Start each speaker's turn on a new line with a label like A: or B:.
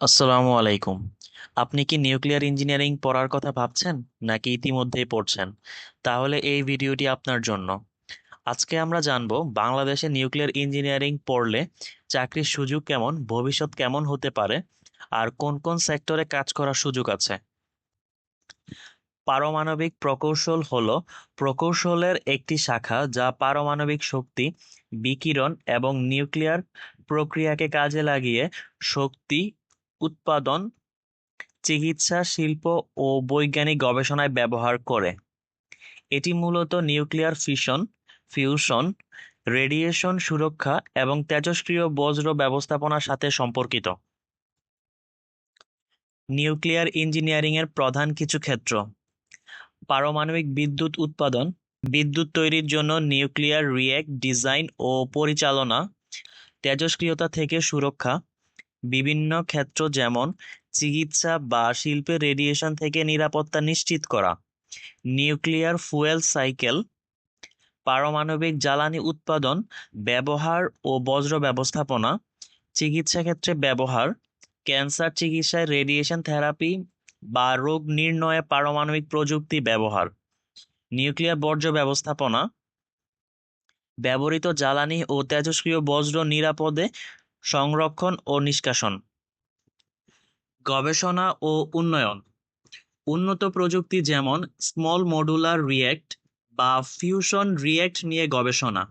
A: আসসালামু আলাইকুম। আপনি কি নিউক্লিয়ার ইঞ্জিনিয়ারিং পড়ার কথা ভাবছেন, নাকি ইতিমধ্যেই পড়ছেন? তাহলে এই ভিডিওটি আপনার জন্য। আজকে আমরা জানব, বাংলাদেশে নিউক্লিয়ার ইঞ্জিনিয়ারিং পড়লে চাকরির সুযোগ কেমন, ভবিষ্যৎ কেমন হতে পারে, আর কোন কোন সেক্টরে কাজ করার সুযোগ আছে? পারমাণবিক প্রকৌশল হল প্রকৌশলের একটি শাখা যা পারমাণবিক শক্তি, বিকিরণ এবং নিউক্লিয়ার প্রক্রিয়াকে কাজে লাগিয়ে শক্তি উৎপাদন, চিকিৎসা, শিল্প ও বৈজ্ঞানিক গবেষণায় ব্যবহার করে। এটি মূলত নিউক্লিয়ার ফিশন ফিউশন, রেডিয়েশন সুরক্ষা এবং তেজস্ক্রিয় বজ্র ব্যবস্থাপনার সাথে সম্পর্কিত। নিউক্লিয়ার ইঞ্জিনিয়ারিং এর প্রধান কিছু ক্ষেত্র। পারমাণবিক বিদ্যুৎ উৎপাদন, বিদ্যুৎ তৈরির জন্য নিউক্লিয়ার রিয়েক্ট ডিজাইন ও পরিচালনা তেজস্ক্রিয়তা থেকে সুরক্ষা বিভিন্ন ক্ষেত্র যেমন চিকিৎসা বা শিল্পে রেডিয়েশন থেকে নিরাপত্তা নিশ্চিত করা নিউক্লিয়ার ফুয়েল সাইকেল পারমাণবিক জ্বালানি উৎপাদন, ব্যবহার ও বজ্র ব্যবস্থাপনা, চিকিৎসা ক্ষেত্রে ব্যবহার, ক্যান্সার চিকিৎসায় রেডিয়েশন থেরাপি বা রোগ নির্ণয়ে পারমাণবিক প্রযুক্তি ব্যবহার নিউক্লিয়ার বর্জ্য ব্যবস্থাপনা, ব্যবহৃত জ্বালানি ও তেজস্ক্রিয় বজ্র নিরাপদে সংরক্ষণ ও নিষ্কাশন। গবেষণা ও উন্নয়ন। উন্নত প্রযুক্তি যেমন স্মল মডুলার রিয়্যাক্ট বা ফিউশন রিয়্যাক্ট নিয়ে গবেষণা।